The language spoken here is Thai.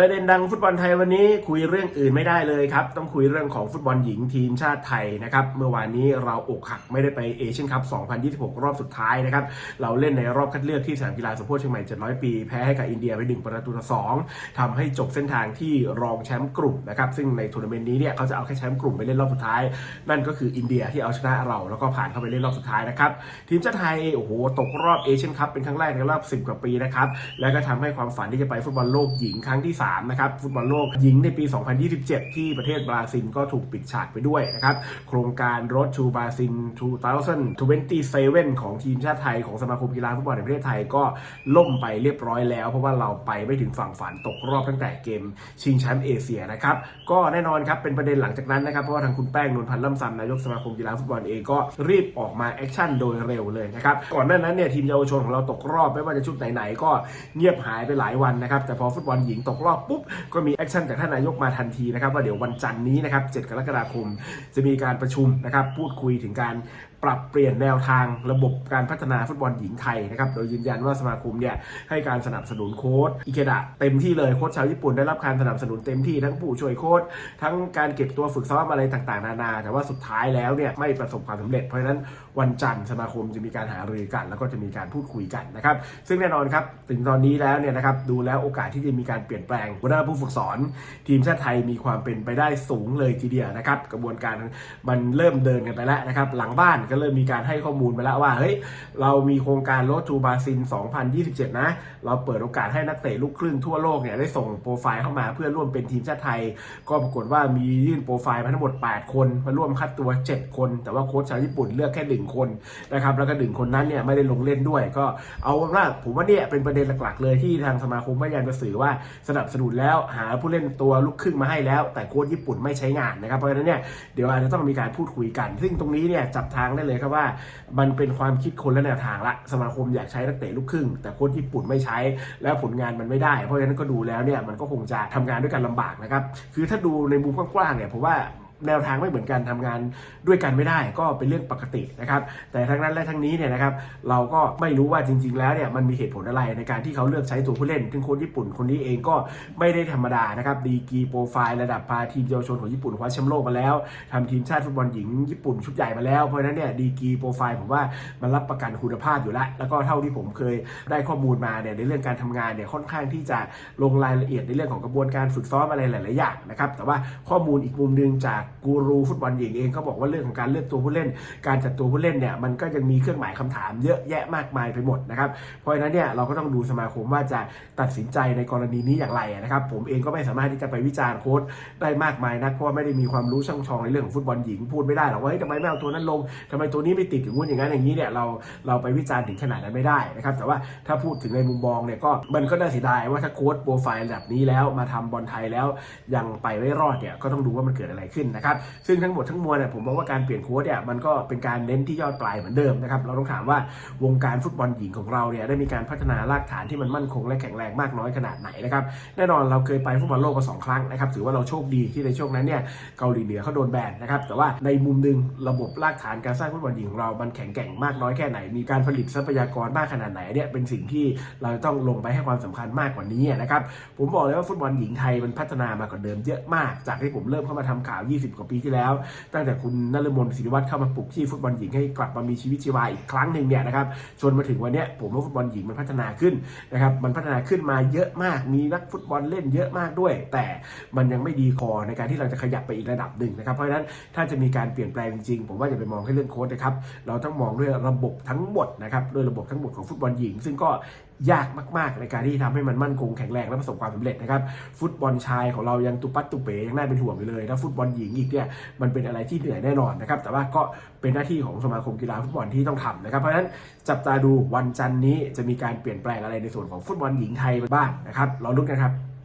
ประเด็นดังฟุตบอลไทยวันนี้คุยเรื่องอื่นไม่ได้เลยครับ ต้องคุยเรื่องของฟุตบอลหญิงทีมชาติไทยนะครับ เมื่อวานนี้เราอกหักไม่ได้ไปเอเชียนคัพ 2026 รอบสุดท้ายนะครับ เราเล่นในรอบคัดเลือกที่สนามกีฬาสมโพธิเชียงใหม่ 700 ปี แพ้ให้กับอินเดียไป 1 ประตูต่อ 2ทำให้จบเส้นทางที่รองแชมป์กลุ่มนะครับ ซึ่งในทัวร์นาเมนต์นี้เนี่ยเขาจะเอาแค่แชมป์กลุ่มไปเล่นรอบสุดท้าย นั่นก็คืออินเดียที่เอาชนะเราแล้วก็ผ่านเข้าไปเล่นรอบสุดท้ายนะครับ ทีมชาติไทยโอ้โหตกรอบเอเชียนคัพเป็นครั้งแรกในรอบ 10 กว่าปีนะครับ แล้วก็ทำให้ความฝันที่จะไปฟุตบอลโลกหญิงครั้งที่ามนะครับฟุตบอลโลกหญิงในปี 2027 ที่ประเทศบราซิลก็ถูกปิดฉากไปด้วยนะครับโครงการ Road to Brazil 2027 ของทีมชาติไทยของสมาคมกีฬาฟุตบอลแห่งประเทศไทยก็ล่มไปเรียบร้อยแล้ว เพราะว่าเราไปไม่ถึงฝั่งฝันตกรอบตั้งแต่เกมชิงแชมป์เอเชียนะครับก็แน่นอนครับเป็นประเด็นหลังจากนั้นนะครับเพราะว่าทางคุณแป้งนวลพันธ์ล่ำซำนายกสมาคมกีฬาฟุตบอลเองก็รีบออกมาแอคชั่นโดยเร็วเลยนะครับก่อนหน้านั้นเนี่ยทีมเยาวชนของเราตกรอบไม่ว่าจะชุดไหนๆก็เงียบหายไปหลายวันนะครับแต่พอฟุตบอลหญิงตกรอบปุ๊บก็มีแอคชั่นจากท่านนายกมาทันทีนะครับว่าเดี๋ยววันจันทร์นี้นะครับ 7 กรกฎาคมจะมีการประชุมนะครับพูดคุยถึงการปรับเปลี่ยนแนวทางระบบการพัฒนาฟุตบอลหญิงไทยนะครับ โดยยืนยันว่าสมาคมเนี่ยให้การสนับสนุนโค้ชอิเคดะเต็มที่เลยโค้ชชาวญี่ปุ่นได้รับการสนับสนุนเต็มที่ทั้งผู้ช่วยโค้ชทั้งการเก็บตัวฝึกซ้อมอะไรต่างๆ นานา แต่ว่าสุดท้ายแล้วเนี่ยไม่ประสบความสำเร็จ เพราะฉะนั้นวันจันทร์สมาคมจะมีการหารือกัน แล้วก็จะมีการพูดคุยกันนะครับ ซึ่งแน่นอนครับถึงตอนนี้แล้วเนี่ยนะครับดูแล้วโอกาสที่จะมีการเปลี่ยนแปลงหัวหน้าผู้ฝึกสอน ทีมชาติไทยมีความเป็นไปได้สูงเลยทีเดียวนะครับ กระบวนการมันเริ่มเดินกันไปแล้วนะครับ หลังบ้านก็เริ่มมีการให้ข้อมูลไปแล้วว่าเฮ้ยเรามีโครงการโรดทูบาซิน 2027 นะ เราเปิดโอกาสให้นักเตะลูกครึ่งทั่วโลกเนี่ยได้ส่งโปรไฟล์เข้ามาเพื่อร่วมเป็นทีมชาติไทย ก็ปรากฏว่ามียื่นโปรไฟล์มาทั้งหมด 8 คนมาร่วมคัดตัว 7 คน แต่ว่าโค้ชชาวญี่ปุ่นเลือกแค่ 1 คนนะครับแล้วก็หนึ่งคนนั้นเนี่ยไม่ได้ลงเล่นด้วย ก็เอาว่าผมว่าเนี่ยเป็นประเด็นหลักๆ เลยที่ทางสมาคมพยายามจะสื่อว่าสนับสนุนแล้วหาผู้เล่นตัวลูกครึ่งมาให้แล้ว แต่โค้ชญี่ปุ่นไม่ใช้งานนะครับเพราะฉะนั้นเนี่ยเดี๋ยวอาจจะต้องมีการพูดคุยกัน ซึ่งตรงนี้เนี่ยจับทางได้เลยครับว่า มันเป็นความคิดคนและแนวทางละสมาคมอยากใช้นักเตะลูกครึ่ง แต่โค้ชญี่ปุ่นไม่ใช้ แล้วผลงานมันไม่ได้ เพราะฉะนั้นก็ดูแล้วเนี่ยมันก็คงจะทำงานด้วยกันลำบากนะครับคือถ้าดูในมุมกว้างๆเนี่ยผมว่า แนวทางไม่เหมือนกันทำงานด้วยกันไม่ได้ก็เป็นเรื่องปกตินะครับ แต่ทั้งนั้นและทั้งนี้เนี่ยนะครับเราก็ไม่รู้ว่าจริง ๆ แล้วเนี่ยมันมีเหตุผลอะไรในการที่เขาเลือกใช้ตัวผู้เล่นซึ่งค้ชญี่ปุ่นคนนี้เองก็ไม่ได้ธรรมดานะครับดีกรีโปรไฟล์ระดับพาทีมเยาวชนของญี่ปุ่นคว้าแชมป์โลกมาแล้วทำทีมชาติฟุตบอลหญิงญี่ปุ่นชุดใหญ่มาแล้วเพราะฉะนั้นเนี่ยดีกรีโปรไฟล์ผมว่ามันรับประกันคุณภาพอยู่แล้วแล้วก็เท่าที่ผมเคยได้ข้อมูลมาเนี่ยในเรื่องการทำงานเนี่ยค่อนข้างที่จะลงรายละเอียดในเรื่องของกระบวนการฝึกซ้อมอะไรหลาย ๆ อย่างนะครับแต่ว่าข้อมูลอีกมุมนึงจากกูรูฟุตบอลหญิงเองเขาบอกว่าเรื่องของการเลือกตัวผู้เล่น การจัดตัวผู้เล่นเนี่ยมันก็ยังมีเครื่องหมายคำถามเยอะแยะมากมายไปหมดนะครับเพราะฉะนั้นเนี่ยเราก็ต้องดูสมาคมว่าจะตัดสินใจในกรณีนี้อย่างไรนะครับผมเองก็ไม่สามารถที่จะไปวิจารณ์โค้ชได้มากมายนักเพราะว่าไม่ได้มีความรู้ช่างชองในเรื่องของฟุตบอลหญิงพูดไม่ได้หรอกว่าเฮ้ยทำไมไม่เอาตัวนั้นลงทำไมตัวนี้ไม่ติดถึงงู้นอย่างนั้นอย่างนี้เนี่ยเราเราไปวิจารณ์ถึงขนาดนั้นไม่ได้นะครับแต่ว่าถ้าพูดถึงในมุมมองเนี่ยก็มันก็น่าเสียดายว่าถ้าโค้ชโปรไฟล์ระดับนี้แล้วมาทำบอลไทยแล้วยังไปไม่รอดเนี่ยก็ต้องดูว่ามันเกิดอะไรขึ้นนะครับซึ่งทั้งหมดทั้งมวลเนี่ยผมมองว่าการเปลี่ยนโค้ชเนี่ยมันก็เป็นการเน้นที่ยอดปลายเหมือนเดิมนะครับเราต้องถามว่าวงการฟุตบอลหญิงของเราเนี่ยได้มีการพัฒนารากฐานที่มันมั่นคงและแข็งแรงมากน้อยขนาดไหนนะครับแน่นอนเราเคยไปฟุตบอลโลกมาสองครั้งนะครับถือว่าเราโชคดีที่ในช่วงนั้นเนี่ยเกาหลีเหนือเขาโดนแบนนะครับแต่ว่าในมุมหนึงระบบรากฐานการสร้างฟุตบอลหญิงของเรา มันแข็งแกร่งมากน้อยแค่ไหน มีการผลิตทรัพยากรมากขนาดไหนเนี่ยเป็นสิ่งที่เราต้องลงไปให้ความสำคัญมากกว่านี้นะครับผมบอกเลยว่าฟุตบอลหญิงไทยมันพัฒนามากว่าเดิมเยอะมากจากที่ผมเริ่มเข้ามาทำข่าว 20กว่าปีที่แล้ว ตั้งแต่คุณนฤมลศิริวัฒน์เข้ามาปลุกที่ฟุตบอลหญิงให้กลับมามีชีวิตชีวาอีกครั้งหนึ่งเนี่ยนะครับจนมาถึงวันนี้ผมว่าฟุตบอลหญิงมันพัฒนาขึ้นนะครับมันพัฒนาขึ้นมาเยอะมากมีนักฟุตบอลเล่นเยอะมากด้วย แต่มันยังไม่ดีพอในการที่เราจะขยับไปอีกระดับหนึ่งนะครับเพราะฉะนั้นถ้าจะมีการเปลี่ยนแปลงจริงๆผมว่าอย่าไปมองแค่เรื่องโค้ชนะครับเราต้องมองด้วยระบบทั้งหมดนะครับด้วยระบบทั้งหมดของฟุตบอลหญิง ซึ่งก็ยากมาก ๆ ในการที่ทำให้มันมั่นคงแข็งแรงและประสบความสำเร็จนะครับ ฟุตบอลชายของเรายังตุปัตตุเป๋ยังน่าเป็นห่วงอยู่เลยถ้าฟุตบอลหญิงอีกเนี่ยมันเป็นอะไรที่เหนื่อยแน่นอนนะครับ แต่ว่าก็เป็นหน้าที่ของสมาคมกีฬาฟุตบอลที่ต้องทำนะครับ เพราะฉะนั้นจับตาดูวันจันทร์นี้จะมีการเปลี่ยนแปลงอะไรในส่วนของฟุตบอลหญิงไทยบ้างนะครับรอลุ้นกันครับ